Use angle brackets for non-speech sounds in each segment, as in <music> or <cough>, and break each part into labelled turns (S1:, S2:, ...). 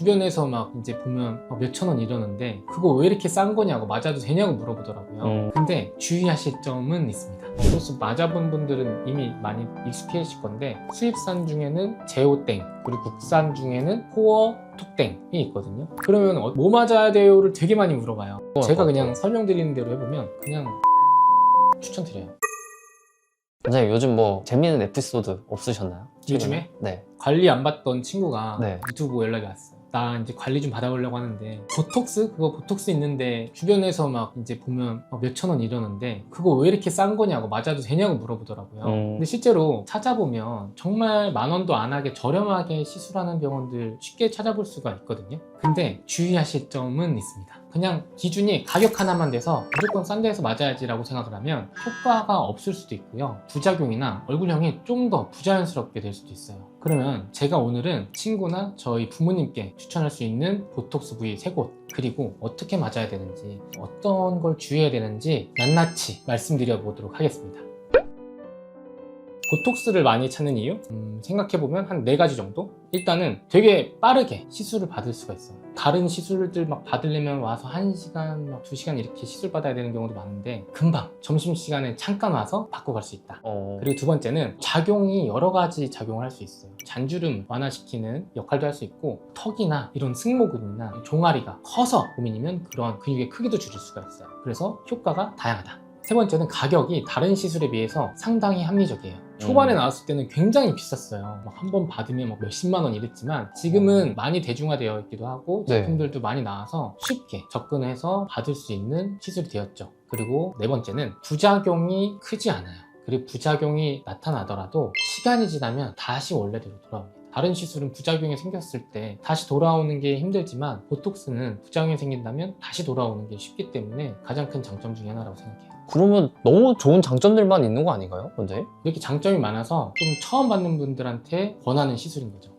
S1: 주변에서 막 이제 보면 몇천 원 이러는데 그거 왜 이렇게 싼 거냐고 맞아도 되냐고 물어보더라고요.
S2: 음.
S1: 근데 주의하실 점은 있습니다. 그래서 맞아본 분들은 이미 많이 익숙해질 건데 수입산 중에는 제오땡 그리고 국산 중에는 코어 톡땡이 있거든요. 그러면 어, 뭐 맞아야 돼요를 되게 많이 물어봐요.
S2: 어,
S1: 제가
S2: 어,
S1: 그냥
S2: 어.
S1: 설명드리는 대로 해보면 그냥 추천드려요.
S2: 원장님 요즘 뭐 재미있는 에피소드 없으셨나요?
S1: 요즘에?
S2: 네.
S1: 관리 안 받던 친구가
S2: 네.
S1: 유튜브 연락이 왔어요. 나 이제 관리 좀 받아보려고 하는데 보톡스 그거 보톡스 있는데 주변에서 막 이제 보면 몇천 원 이러는데 그거 왜 이렇게 싼 거냐고 맞아도 되냐고 물어보더라고요.
S2: 음.
S1: 근데 실제로 찾아보면 정말 만 원도 안 하게 저렴하게 시술하는 병원들 쉽게 찾아볼 수가 있거든요. 근데 주의하실 점은 있습니다. 그냥 기준이 가격 하나만 돼서 무조건 싼 데서 맞아야지 라고 생각을 하면 효과가 없을 수도 있고요. 부작용이나 얼굴형이 좀 더 부자연스럽게 될 수도 있어요. 그러면 제가 오늘은 친구나 저희 부모님께 추천할 수 있는 보톡스 부위 세곳 그리고 어떻게 맞아야 되는지 어떤 걸 주의해야 되는지 낱낱이 말씀드려 보도록 하겠습니다. 보톡스를 많이 찾는 이유? 음, 생각해보면 한 네 가지 정도? 일단은 되게 빠르게 시술을 받을 수가 있어요. 다른 시술들 막 받으려면 와서 1시간, 막 2시간 이렇게 시술 받아야 되는 경우도 많은데 금방 점심시간에 잠깐 와서 받고 갈 수 있다.
S2: 어.
S1: 그리고 두 번째는 작용이 여러 가지 작용을 할 수 있어요. 잔주름 완화시키는 역할도 할 수 있고 턱이나 이런 승모근이나 종아리가 커서 고민이면 그런 근육의 크기도 줄일 수가 있어요. 그래서 효과가 다양하다. 세 번째는 가격이 다른 시술에 비해서 상당히 합리적이에요. 초반에
S2: 음.
S1: 나왔을 때는 굉장히 비쌌어요. 한번 받으면 막 몇십만 원 이랬지만 지금은 많이 대중화되어 있기도 하고
S2: 네.
S1: 제품들도 많이 나와서 쉽게 접근해서 받을 수 있는 시술이 되었죠. 그리고 네 번째는 부작용이 크지 않아요. 그리고 부작용이 나타나더라도 시간이 지나면 다시 원래대로 돌아옵니다. 다른 시술은 부작용이 생겼을 때 다시 돌아오는 게 힘들지만 보톡스는 부작용이 생긴다면 다시 돌아오는 게 쉽기 때문에 가장 큰 장점 중에 하나라고 생각해요.
S2: 그러면 너무 좋은 장점들만 있는 거 아닌가요? 원장님?
S1: 이렇게 장점이 많아서 좀 처음 받는 분들한테 권하는 시술인 거죠.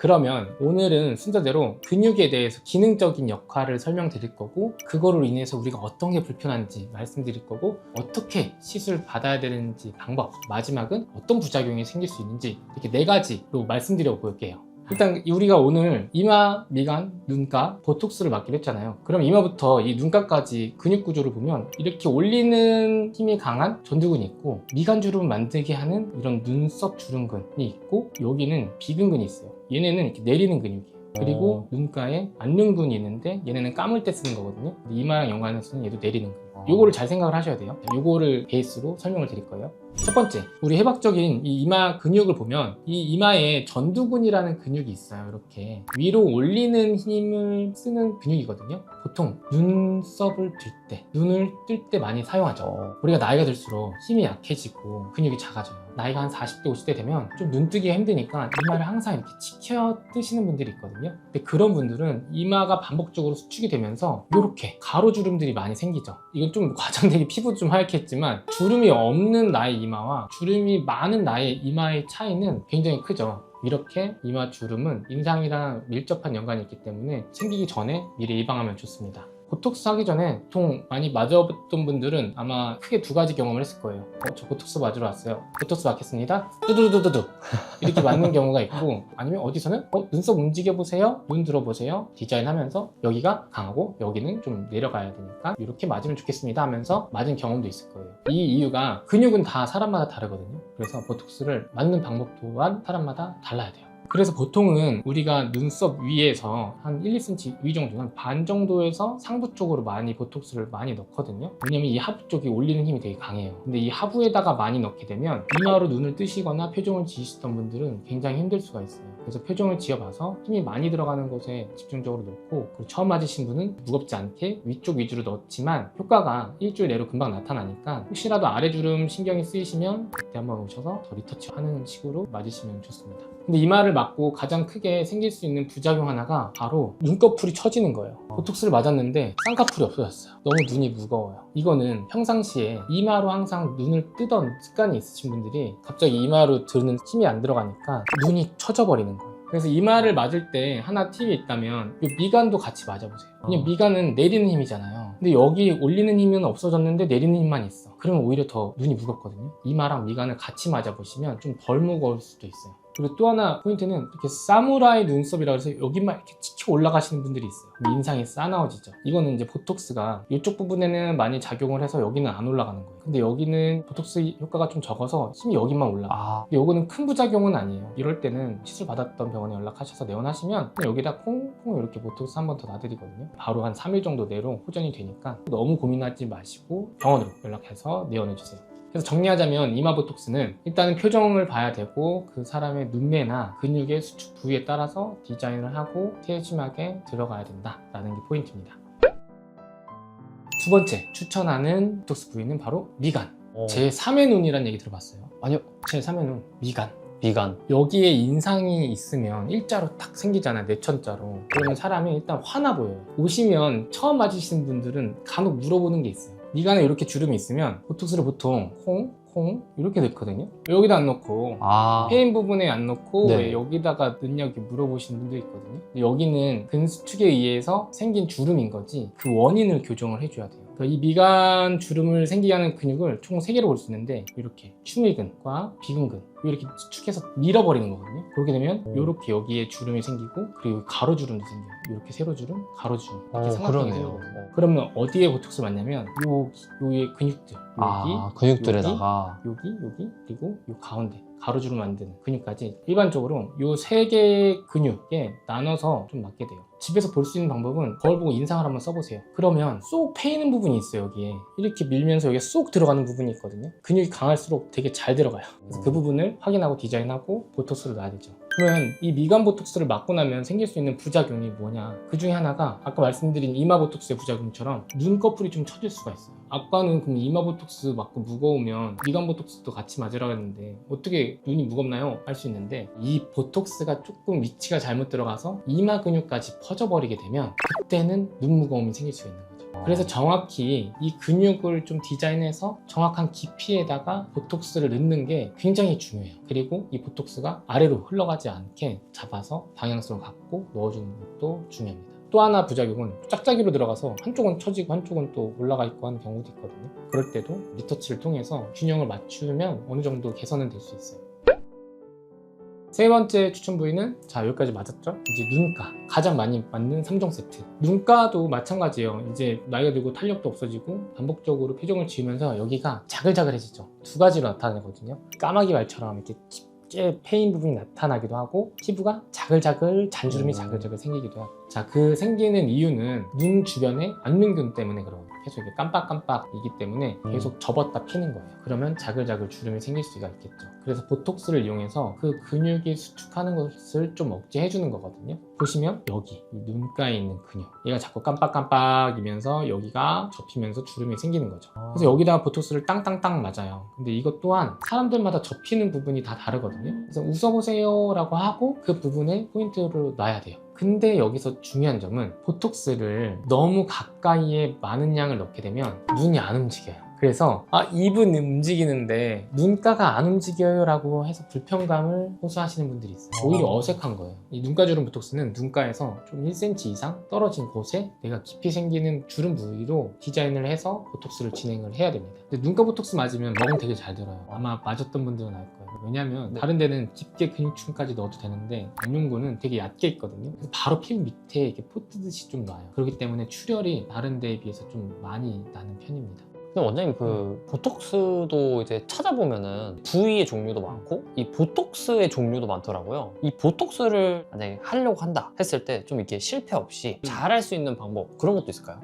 S1: 그러면 오늘은 순서대로 근육에 대해서 기능적인 역할을 설명드릴 거고 그거로 인해서 우리가 어떤 게 불편한지 말씀드릴 거고 어떻게 시술 받아야 되는지 방법 마지막은 어떤 부작용이 생길 수 있는지 이렇게 네 가지로 말씀드려 볼게요. 일단 우리가 오늘 이마, 미간, 눈가, 보톡스를 맞기로 했잖아요. 그럼 이마부터 이 눈가까지 근육 구조를 보면 이렇게 올리는 힘이 강한 전두근이 있고 미간 주름 만들게 하는 이런 눈썹 주름근이 있고 여기는 비근근이 있어요. 얘네는 이렇게 내리는 근육이에요. 그리고
S2: 어.
S1: 눈가에 안면근이 있는데 얘네는 감을 때 쓰는 거거든요. 이마랑 연관해서는 얘도 내리는 근육.
S2: 어.
S1: 요거를 잘 생각을 하셔야 돼요. 요거를 베이스로 설명을 드릴 거예요. 첫 번째, 우리 해박적인 이 이마 근육을 보면 이 이마에 전두근이라는 근육이 있어요. 이렇게 위로 올리는 힘을 쓰는 근육이거든요. 보통 눈썹을 들 때, 눈을 뜰 때 많이 사용하죠.
S2: 어.
S1: 우리가 나이가 들수록 힘이 약해지고 근육이 작아져요. 나이가 한 40대, 50대 되면 좀 눈뜨기가 힘드니까 이마를 항상 이렇게 치켜 뜨시는 분들이 있거든요. 근데 그런 분들은 이마가 반복적으로 수축이 되면서 이렇게 가로주름들이 많이 생기죠. 이건 좀 과장되게 <laughs> 피부 좀 하얗겠지만 주름이 없는 나의 이마와 주름이 많은 나의 이마의 차이는 굉장히 크죠. 이렇게 이마 주름은 인상이랑 밀접한 연관이 있기 때문에 생기기 전에 미리 예방하면 좋습니다. 보톡스 하기 전에 보통 많이 맞아봤던 분들은 아마 크게 두 가지 경험을 했을 거예요. 어, 저 보톡스 맞으러 왔어요. 보톡스 맞겠습니다. 뚜두두두두 이렇게 맞는 경우가 있고 아니면 어디서는 어, 눈썹 움직여 보세요. 눈 들어 보세요. 디자인하면서 여기가 강하고 여기는 좀 내려가야 되니까 이렇게 맞으면 좋겠습니다 하면서 맞은 경험도 있을 거예요. 이 이유가 근육은 다 사람마다 다르거든요. 그래서 보톡스를 맞는 방법 또한 사람마다 달라야 돼요. 그래서 보통은 우리가 눈썹 위에서 한 1, 2cm 위 정도는 반 정도에서 상부 쪽으로 많이 보톡스를 많이 넣거든요. 왜냐면 이 하부 쪽이 올리는 힘이 되게 강해요. 근데 이 하부에다가 많이 넣게 되면 이마로 눈을 뜨시거나 표정을 지으시던 분들은 굉장히 힘들 수가 있어요. 그래서 표정을 지어봐서 힘이 많이 들어가는 곳에 집중적으로 넣고 그리고 처음 맞으신 분은 무겁지 않게 위쪽 위주로 넣었지만 효과가 일주일 내로 금방 나타나니까 혹시라도 아래주름 신경이 쓰이시면 그때 한번 오셔서 더 리터치 하는 식으로 맞으시면 좋습니다. 근데 이마를 맞고 가장 크게 생길 수 있는 부작용 하나가 바로 눈꺼풀이 처지는 거예요. 보톡스를 맞았는데 쌍꺼풀이 없어졌어요. 너무 눈이 무거워요. 이거는 평상시에 이마로 항상 눈을 뜨던 습관이 있으신 분들이 갑자기 이마로 드는 힘이 안 들어가니까 눈이 처져버리는. 그래서 이마를 맞을 때 하나 팁이 있다면 이 미간도 같이 맞아보세요. 왜냐면
S2: 어.
S1: 미간은 내리는 힘이잖아요. 근데 여기 올리는 힘은 없어졌는데 내리는 힘만 있어. 그러면 오히려 더 눈이 무겁거든요. 이마랑 미간을 같이 맞아보시면 좀 덜 무거울 수도 있어요. 그리고 또 하나 포인트는 이렇게 사무라이 눈썹이라 해서 여기만 이렇게 치켜 올라가시는 분들이 있어요. 인상이 싸나워지죠. 이거는 이제 보톡스가 이쪽 부분에는 많이 작용을 해서 여기는 안 올라가는 거예요. 근데 여기는 보톡스 효과가 좀 적어서 심지어 여기만 올라가.
S2: 아,
S1: 근데 요거는 큰 부작용은 아니에요. 이럴 때는 시술 받았던 병원에 연락하셔서 내원하시면 여기다 콩콩 이렇게 보톡스 한 번 더 놔드리거든요. 바로 한 3일 정도 내로 호전이 되니까 너무 고민하지 마시고 병원으로 연락해서 내원해주세요. 그래서 정리하자면 이마 보톡스는 일단은 표정을 봐야 되고 그 사람의 눈매나 근육의 수축 부위에 따라서 디자인을 하고 세심하게 들어가야 된다라는 게 포인트입니다. 두 번째 추천하는 보톡스 부위는 바로 미간.
S2: 어,
S1: 제 3의 눈이라는 얘기 들어봤어요?
S2: 아니요.
S1: 제 3의 눈, 미간.
S2: 미간.
S1: 여기에 인상이 있으면 일자로 딱 생기잖아요. 내천자로. 그러면 사람이 일단 화나 보여요. 오시면 처음 맞으시는 분들은 간혹 물어보는 게 있어요. 미간에 이렇게 주름이 있으면 보톡스를 보통 콩, 콩 이렇게 넣거든요. 여기다 안 넣고
S2: 아,
S1: 페인 부분에 안 넣고
S2: 네.
S1: 왜 여기다가 넣냐 이렇게 물어보시는 분도 있거든요. 여기는 근수축에 의해서 생긴 주름인 거지 그 원인을 교정을 해줘야 돼요. 이 미간 주름을 생기게 하는 근육을 총 3개로 볼 수 있는데 이렇게 추밀근과 비근근 이렇게 수축해서 밀어버리는 거거든요. 그렇게 되면
S2: 음.
S1: 이렇게 여기에 주름이 생기고 그리고 가로주름도 생겨요. 이렇게 세로주름, 가로주름 이렇게
S2: 어,
S1: 삼각형이.
S2: 어.
S1: 그러면 어디에 보톡스 맞냐면 여기, 여기에 근육들 여기
S2: 아, 근육들에다가.
S1: 여기, 여기, 그리고 요 가운데 가로주로 만드는 근육까지 일반적으로 요세 개의 근육에 나눠서 좀 맞게 돼요. 집에서 볼 수 있는 방법은 거울 보고 인상을 한번 써보세요. 그러면 쏙 패이는 부분이 있어요, 여기에. 이렇게 밀면서 여기에 쏙 들어가는 부분이 있거든요. 근육이 강할수록 되게 잘 들어가요. 그래서 그 부분을 확인하고 디자인하고 보톡스를 놔야 되죠. 그러면 이 미간 보톡스를 맞고 나면 생길 수 있는 부작용이 뭐냐? 그 중에 하나가 아까 말씀드린 이마 보톡스의 부작용처럼 눈꺼풀이 좀 처질 수가 있어요. 아까는 그럼 이마 보톡스 맞고 무거우면 미간 보톡스도 같이 맞으라고 했는데 어떻게 눈이 무겁나요? 할 수 있는데 이 보톡스가 조금 위치가 잘못 들어가서 이마 근육까지 퍼져버리게 되면 그때는 눈 무거움이 생길 수 있는 거죠. 그래서 정확히 이 근육을 좀 디자인해서 정확한 깊이에다가 보톡스를 넣는 게 굉장히 중요해요. 그리고 이 보톡스가 아래로 흘러가지 않게 잡아서 방향성을 갖고 넣어주는 것도 중요합니다. 또 하나 부작용은 짝짝이로 들어가서 한쪽은 처지고 한쪽은 또 올라가 있고 하는 경우도 있거든요. 그럴 때도 리터치를 통해서 균형을 맞추면 어느 정도 개선은 될 수 있어요. 세 번째 추천 부위는 자 여기까지 맞았죠? 이제 눈가 가장 많이 맞는 3종 세트. 눈가도 마찬가지예요. 이제 나이가 들고 탄력도 없어지고 반복적으로 표정을 지으면서 여기가 자글자글해지죠. 두 가지로 나타나거든요. 까마귀 말처럼 이렇게 깊게 패인 부분이 나타나기도 하고 피부가 자글자글 잔주름이
S2: 음.
S1: 자글자글 생기기도 하고 자 그 생기는 이유는 눈 주변에 안면균 때문에 그런 거예요. 계속 이게 깜빡깜빡이기 때문에
S2: 음.
S1: 계속 접었다 피는 거예요. 그러면 자글자글 주름이 생길 수가 있겠죠. 그래서 보톡스를 이용해서 그 근육이 수축하는 것을 좀 억제해 주는 거거든요. 보시면 여기 이 눈가에 있는 근육. 얘가 자꾸 깜빡깜빡이면서 여기가 접히면서 주름이 생기는 거죠. 그래서 여기다가 보톡스를 땅땅땅 맞아요. 근데 이것 또한 사람들마다 접히는 부분이 다 다르거든요. 그래서 웃어보세요 라고 하고 그 부분에 포인트를 놔야 돼요 근데 여기서 중요한 점은 보톡스를 너무 가까이에 많은 양을 넣게 되면 눈이 안 움직여요 그래서 아 입은 움직이는데 눈가가 안 움직여요 라고 해서 불편감을 호소하시는 분들이 있어요. 오히려
S2: 어.
S1: 어색한 거예요. 이 눈가 주름 보톡스는 눈가에서 좀 1cm 이상 떨어진 곳에 내가 깊이 생기는 주름 부위로 디자인을 해서 보톡스를 진행을 해야 됩니다. 근데 눈가 보톡스 맞으면 멍 되게 잘 들어요. 아마 맞았던 분들은 알 거예요. 왜냐면
S2: 네.
S1: 다른 데는 깊게 근육층까지 넣어도 되는데 안용구는 되게 얕게 있거든요. 바로 피부 밑에 이렇게 포트듯이 좀 놔요. 그렇기 때문에 출혈이 다른 데에 비해서 좀 많이 나는 편입니다
S2: 근데 원장님 그 보톡스도 이제 찾아보면은 부위의 종류도 많고 이 보톡스의 종류도 많더라고요. 이 보톡스를 만약에 하려고 한다 했을 때 좀 이렇게 실패 없이 잘 할 수 있는 방법 그런 것도 있을까요?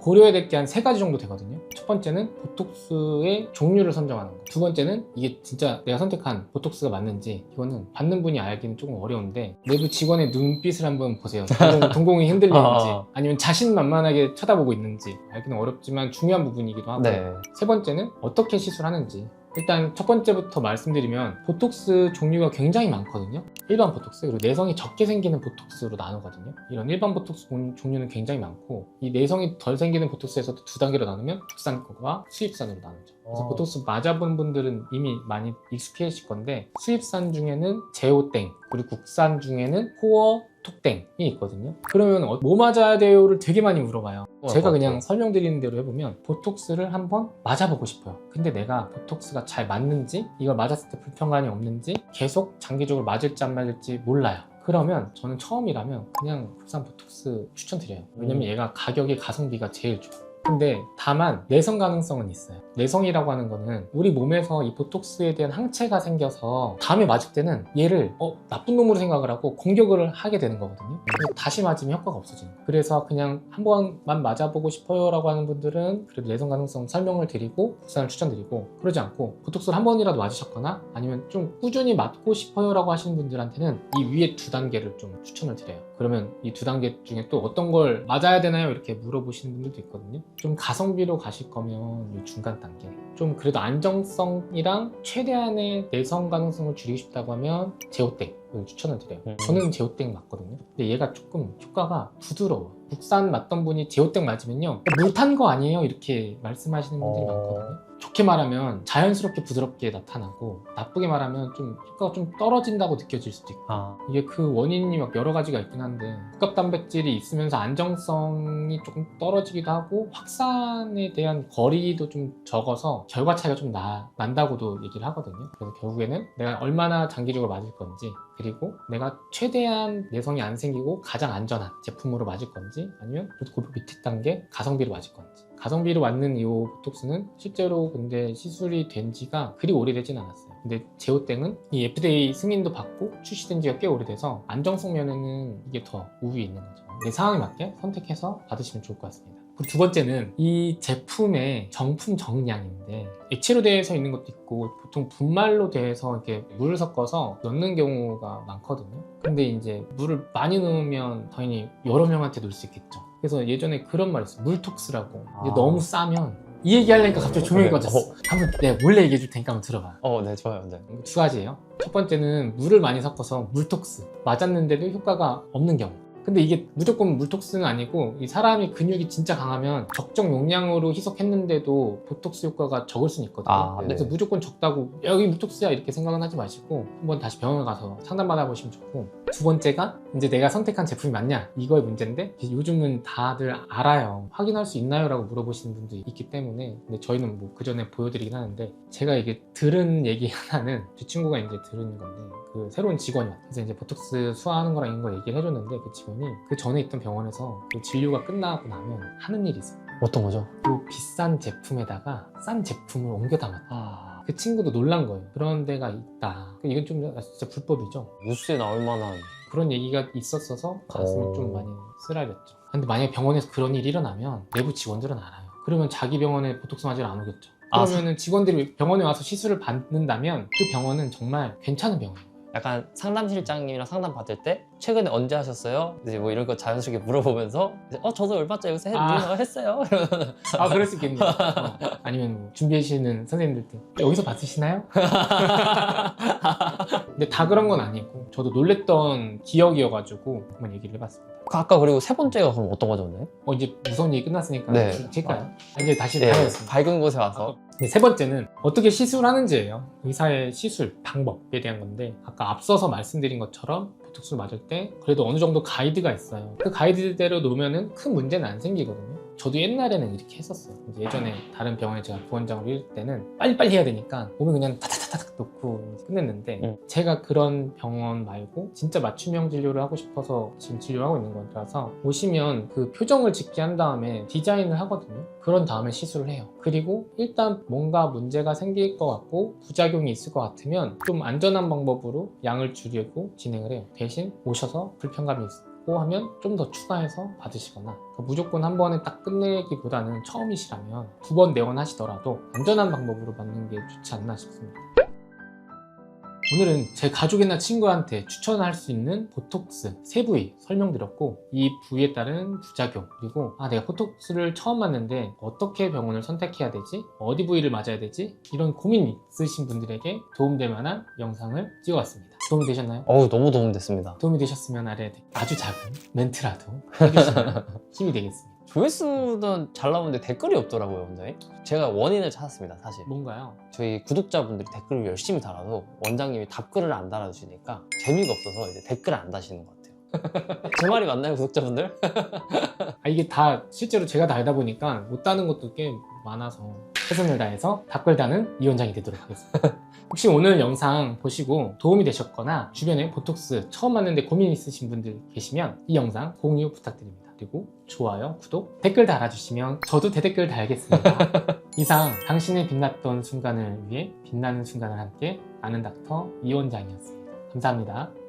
S1: 고려해야 될 게 한 세 가지 정도 되거든요. 첫 번째는 보톡스의 종류를 선정하는 거. 두 번째는 이게 진짜 내가 선택한 보톡스가 맞는지 이거는 받는 분이 알기는 조금 어려운데 내부 직원의 눈빛을 한번 보세요. 동공, <laughs> 동공이 흔들리는지
S2: 아.
S1: 아니면 자신만만하게 쳐다보고 있는지 알기는 어렵지만 중요한 부분이기도 하고
S2: 네.
S1: 세 번째는 어떻게 시술하는지 일단 첫 번째부터 말씀드리면 보톡스 종류가 굉장히 많거든요. 일반 보톡스 그리고 내성이 적게 생기는 보톡스로 나누거든요. 이런 일반 보톡스 종- 종류는 굉장히 많고 이 내성이 덜 생기는 보톡스에서도 두 단계로 나누면 국산과 수입산으로 나누죠. 그래서
S2: 어.
S1: 보톡스 맞아본 분들은 이미 많이 익숙해질 건데 수입산 중에는 제오땡 그리고 국산 중에는 코어 톡땡이 있거든요. 그러면 어, 뭐 맞아야 돼요를 되게 많이 물어봐요.
S2: 어,
S1: 제가
S2: 어,
S1: 그냥
S2: 어.
S1: 설명드리는 대로 해보면 보톡스를 한번 맞아보고 싶어요. 근데 내가 보톡스가 잘 맞는지 이걸 맞았을 때 불편감이 없는지 계속 장기적으로 맞을지 안 맞을지 몰라요. 그러면 저는 처음이라면 그냥 국산 보톡스 추천드려요. 왜냐면
S2: 음.
S1: 얘가 가격이 가성비가 제일 좋아요. 근데 다만 내성 가능성은 있어요. 내성이라고 하는 거는 우리 몸에서 이 보톡스에 대한 항체가 생겨서 다음에 맞을 때는 얘를 어, 나쁜 놈으로 생각을 하고 공격을 하게 되는 거거든요. 다시 맞으면 효과가 없어지는 거예요. 그래서 그냥 한 번만 맞아보고 싶어요 라고 하는 분들은 그래도 내성 가능성 설명을 드리고 국산을 추천드리고 그러지 않고 보톡스를 한 번이라도 맞으셨거나 아니면 좀 꾸준히 맞고 싶어요 라고 하시는 분들한테는 이 위에 두 단계를 좀 추천을 드려요. 그러면 이 두 단계 중에 또 어떤 걸 맞아야 되나요? 이렇게 물어보시는 분들도 있거든요. 좀 가성비로 가실 거면 이 중간 단계. 좀 그래도 안정성이랑 최대한의 내성 가능성을 줄이고 싶다고 하면 제오땡을 추천을 드려요.
S2: 음.
S1: 저는 제오땡 맞거든요. 근데 얘가 조금 효과가 부드러워. 국산 맞던 분이 제오땡 맞으면요. 물 탄 거 아니에요? 이렇게 말씀하시는 분들이
S2: 어.
S1: 많거든요. 좋게 말하면 자연스럽게 부드럽게 나타나고 나쁘게 말하면 좀 효과가 좀 떨어진다고 느껴질 수도 있고
S2: 아,
S1: 이게 그 원인이 막 여러 가지가 있긴 한데 복합 단백질이 있으면서 안정성이 조금 떨어지기도 하고 확산에 대한 거리도 좀 적어서 결과 차이가 좀 나, 난다고도 얘기를 하거든요. 그래서 결국에는 내가 얼마나 장기적으로 맞을 건지 그리고 내가 최대한 내성이 안 생기고 가장 안전한 제품으로 맞을 건지 아니면 그 밑에 단계 가성비로 맞을 건지 가성비로 맞는 이 보톡스는 실제로 근데 시술이 된 지가 그리 오래되진 않았어요. 근데 제오땡은 이 FDA 승인도 받고 출시된 지가 꽤 오래돼서 안정성 면에는 이게 더 우위에 있는 거죠. 내 상황에 맞게 선택해서 받으시면 좋을 것 같습니다. 그리고 두 번째는 이 제품의 정품 정량인데 액체로 되어서 있는 것도 있고 보통 분말로 되어서 이렇게 물을 섞어서 넣는 경우가 많거든요. 근데 이제 물을 많이 넣으면 당연히 여러 명한테 넣을 수 있겠죠. 그래서 예전에 그런 말 있어요. 물톡스라고.
S2: 아.
S1: 너무 싸면 이 얘기 하려니까 갑자기 조명이
S2: 네.
S1: 꺼졌어. 한번 내가 몰래 얘기해 줄 테니까 한번 들어봐.
S2: 어, 네, 좋아요. 네.
S1: 두 가지예요. 첫 번째는 물을 많이 섞어서 물톡스 맞았는데도 효과가 없는 경우. 근데 이게 무조건 물톡스는 아니고 이 사람이 근육이 진짜 강하면 적정 용량으로 희석했는데도 보톡스 효과가 적을 수는 있거든요.
S2: 아,
S1: 그래서
S2: 네.
S1: 무조건 적다고 여기 물톡스야 이렇게 생각은 하지 마시고 한번 다시 병원 가서 상담 받아보시면 좋고 두 번째가 이제 내가 선택한 제품이 맞냐 이거의 문제인데 요즘은 다들 알아요. 확인할 수 있나요?라고 물어보시는 분도 있기 때문에 근데 저희는 뭐 그 전에 보여드리긴 하는데 제가 이게 들은 얘기 하나는 제 친구가 이제 들은 건데 그 새로운 직원이. 그래서 이제 보톡스 수화하는 거랑 이런 거 얘기를 해줬는데 그 직원 이그 전에 있던 병원에서 그 진료가 끝나고 나면 하는 일이 있어요.
S2: 어떤 거죠?
S1: 그 비싼 제품에다가 싼 제품을 옮겨 담았다.
S2: 아,
S1: 그 친구도 놀란 거예요. 그런 데가 있다. 이건 좀 진짜 불법이죠.
S2: 뉴스에 나올 만한.
S1: 그런 얘기가 있었어서 가슴이
S2: 어.
S1: 좀 많이 쓰라렸죠. 근데 만약에 병원에서 그런 일이 일어나면 내부 직원들은 알아요. 그러면 자기 병원에 보톡스 맞으러 안 오겠죠.
S2: 아,
S1: 그러면 은 직원들이 병원에 와서 시술을 받는다면 그 병원은 정말 괜찮은 병원이에요.
S2: 약간 상담 실장님이랑 상담 받을 때 최근에 언제 하셨어요? 이제 뭐 이런 거 자연스럽게 물어보면서 이제 어 저도 얼마 전에 여기서 했,
S1: 아.
S2: 했어요. <laughs>
S1: 아 그럴 수 있겠네요. 어. 아니면 뭐 준비하시는 선생님들도 여기서 받으시나요? <laughs> 근데 다 그런 건 아니고 저도 놀랬던 기억이어가지고 한번 얘기를 해봤습니다.
S2: 아까 그리고 세 번째가 그럼 어떤 거죠, 오늘?
S1: 어 이제 무서운 얘기 끝났으니까
S2: 네.
S1: 칠까요? 이제 다시
S2: 네,
S1: 가야겠습니다.
S2: 밝은 곳에 와서.
S1: 네, 세 번째는 어떻게 시술하는지예요. 의사의 시술 방법에 대한 건데 아까 앞서서 말씀드린 것처럼 보톡스 맞을 때 그래도 어느 정도 가이드가 있어요. 그 가이드대로 놓으면은 큰 문제는 안 생기거든요. 저도 옛날에는 이렇게 했었어요. 예전에 다른 병원에 제가 부원장으로 일할 때는 빨리빨리 해야 되니까 몸에 그냥 타타타닥 놓고 끝냈는데
S2: 음.
S1: 제가 그런 병원 말고 진짜 맞춤형 진료를 하고 싶어서 지금 진료를 하고 있는 거라서 오시면 그 표정을 짓게 한 다음에 디자인을 하거든요. 그런 다음에 시술을 해요. 그리고 일단 뭔가 문제가 생길 것 같고 부작용이 있을 것 같으면 좀 안전한 방법으로 양을 줄이고 진행을 해요. 대신 오셔서 불편감이 있 고 하면 좀 더 추가해서 받으시거나 그러니까 무조건 한 번에 딱 끝내기보다는 처음이시라면 두 번 내원하시더라도 안전한 방법으로 받는 게 좋지 않나 싶습니다. 오늘은 제 가족이나 친구한테 추천할 수 있는 보톡스 세 부위 설명드렸고 이 부위에 따른 부작용 그리고 아 내가 보톡스를 처음 맞는데 어떻게 병원을 선택해야 되지? 어디 부위를 맞아야 되지? 이런 고민 있으신 분들에게 도움될 만한 영상을 찍어왔습니다 도움이 되셨나요?
S2: 어우, 너무 도움됐습니다.
S1: 도움이 되셨으면 아래 아주 작은 멘트라도 <laughs> 해주시면 힘이 되겠습니다
S2: 조회수는 잘 나오는데 댓글이 없더라고요, 원장님. 제가 원인을 찾았습니다, 사실.
S1: 뭔가요?
S2: 저희 구독자분들이 댓글을 열심히 달아도 원장님이 답글을 안 달아주시니까 재미가 없어서 이제 댓글을 안 다시는 것 같아요. <laughs> 제 말이 맞나요, 구독자분들? <laughs>
S1: 아, 이게 다 실제로 제가 달다 보니까 못 다는 것도 꽤 많아서 최선을 다해서 댓글 다는 이원장이 되도록 하겠습니다. <laughs> 혹시 오늘 영상 보시고 도움이 되셨거나 주변에 보톡스 처음 맞는데 고민 있으신 분들 계시면 이 영상 공유 부탁드립니다. 그리고 좋아요, 구독, 댓글 달아주시면 저도 대댓글 달겠습니다. <laughs> 이상 당신의 빛났던 순간을 위해 빛나는 순간을 함께 아는 닥터 이원장이었습니다. 감사합니다.